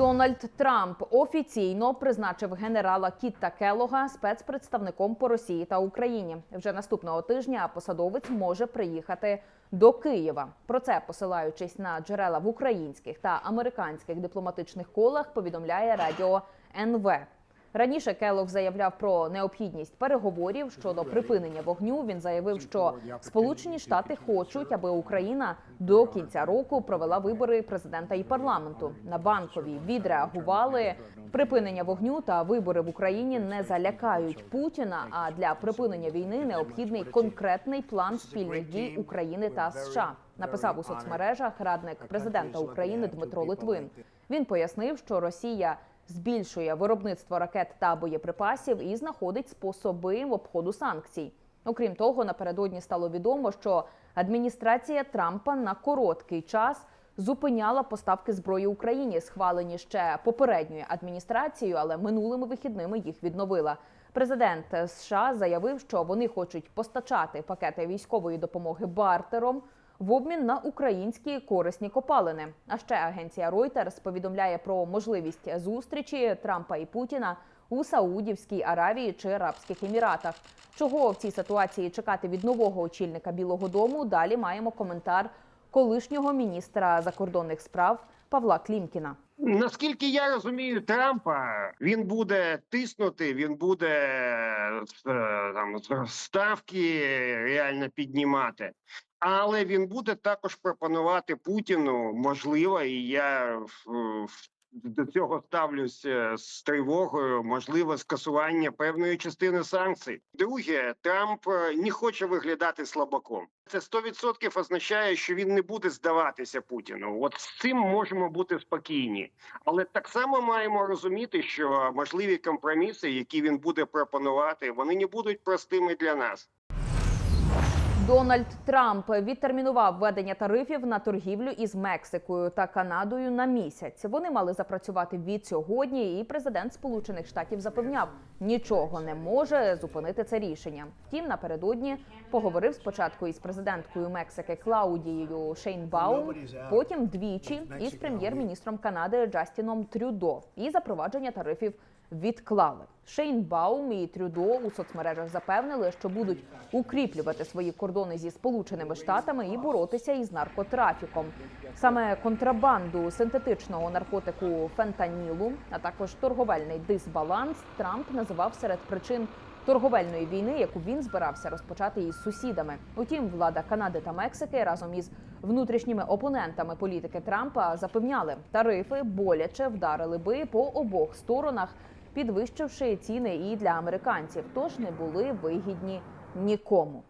Дональд Трамп офіційно призначив генерала Кітта Келога спецпредставником по Росії та Україні. Вже наступного тижня посадовець може приїхати до Києва. Про це, посилаючись на джерела в українських та американських дипломатичних колах, повідомляє радіо НВ. Раніше Келог заявляв про необхідність переговорів щодо припинення вогню. Він заявив, що Сполучені Штати хочуть, аби Україна до кінця року провела вибори президента і парламенту. На банковій відреагували. Припинення вогню та вибори в Україні не залякають Путіна. А для припинення війни необхідний конкретний план спільних дій України та США. Написав у соцмережах радник президента України Дмитро Литвин. Він пояснив, що Росія збільшує виробництво ракет та боєприпасів і знаходить способи в обходу санкцій. Окрім того, напередодні стало відомо, що адміністрація Трампа на короткий час зупиняла поставки зброї Україні, схвалені ще попередньою адміністрацією, але минулими вихідними їх відновила. Президент США заявив, що вони хочуть постачати пакети військової допомоги бартером в обмін на українські корисні копалини. А ще агенція Reuters повідомляє про можливість зустрічі Трампа і Путіна у Саудівській Аравії чи Арабських Еміратах. Чого в цій ситуації чекати від нового очільника Білого Дому? Далі маємо коментар колишнього міністра закордонних справ Павла Клімкіна. Наскільки я розумію Трампа, він буде тиснути, він буде е, там ставки реально піднімати. Але він буде також пропонувати Путіну, можливо, і я в- до цього ставлюся з тривогою, можливо, скасування певної частини санкцій. Друге, Трамп е, не хоче виглядати слабаком. Це 100% означає, що він не буде здаватися Путіну. От з цим можемо бути спокійні. Але так само маємо розуміти, що можливі компроміси, які він буде пропонувати, вони не будуть простими для нас. Дональд Трамп відтермінував введення тарифів на торгівлю із Мексикою та Канадою на місяць. Вони мали запрацювати від сьогодні, і президент Сполучених Штатів запевняв, нічого не може зупинити це рішення. Втім, напередодні поговорив спочатку із президенткою Мексики Клаудією Шейнбаум, потім двічі із прем'єр-міністром Канади Джастіном Трюдо. І запровадження тарифів відклали. Шейнбаум і Трюдо у соцмережах запевнили, що будуть укріплювати свої кордони зі сполученими штатами і боротися із наркотрафіком. Саме контрабанду синтетичного наркотику фентанілу, а також торговельний дисбаланс Трамп називав серед причин. Торговельної війни, яку він збирався розпочати із сусідами. Утім, влада Канади та Мексики разом із внутрішніми опонентами політики Трампа запевняли, тарифи боляче вдарили би по обох сторонах, підвищивши ціни і для американців, тож не були вигідні нікому.